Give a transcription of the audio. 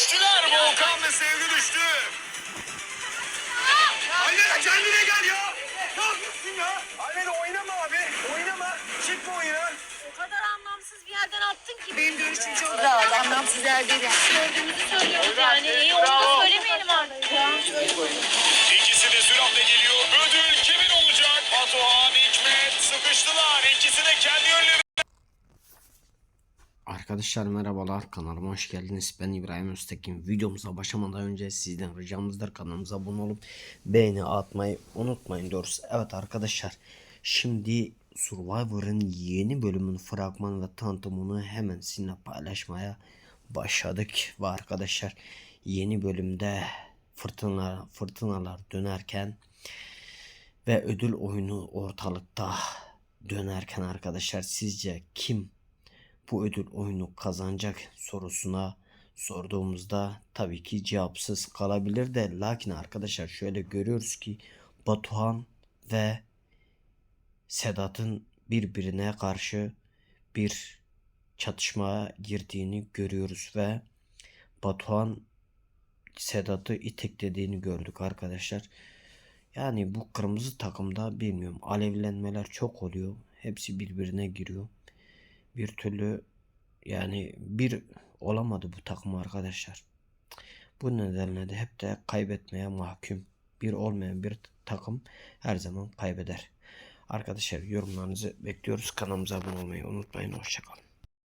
Düştüler Volkan ve Sevgi düştü. Almeda kendine gel ya. Ne yapıyorsun ya? Almeda oynama abi. Oynama. Çıkma oyuna. O kadar anlamsız bir yerden attın ki. Benim görüşüm çok rahat. Anlamsız yerleri. Gördüğümüzü söylüyoruz yani. İyi onu da söylemeyelim artık ya. İkisi de süratle geliyor. Ödül kimin olacak? Batuhan, Hikmet sıkıştılar. İkisi de kendi yönlerine Arkadaşlar merhabalar kanalıma hoş geldiniz. Ben İbrahim Öztekin. Videomuza başlamadan önce sizden ricamızdır kanalımıza abone olup beğeni atmayı unutmayın diyoruz. Evet arkadaşlar şimdi Survivor'ın yeni bölümün fragmanı ve tanıtımını hemen sizinle paylaşmaya başladık. Ve arkadaşlar yeni bölümde fırtınalar, fırtınalar dönerken ve ödül oyunu ortalıkta dönerken arkadaşlar sizce kim bu ödül oyunu kazanacak sorusuna sorduğumuzda tabii ki cevapsız kalabilir de lakin arkadaşlar şöyle görüyoruz ki Batuhan ve Sedat'ın birbirine karşı bir çatışmaya girdiğini görüyoruz ve Batuhan Sedat'ı iteklediğini gördük arkadaşlar. Yani bu kırmızı takımda bilmiyorum alevlenmeler çok oluyor. Hepsi birbirine giriyor bir türlü yani bir olamadı bu takım arkadaşlar. Bu nedenle de hep de kaybetmeye mahkum. Bir olmayan bir takım her zaman kaybeder. Arkadaşlar yorumlarınızı bekliyoruz. Kanalımıza abone olmayı unutmayın. Hoşçakalın.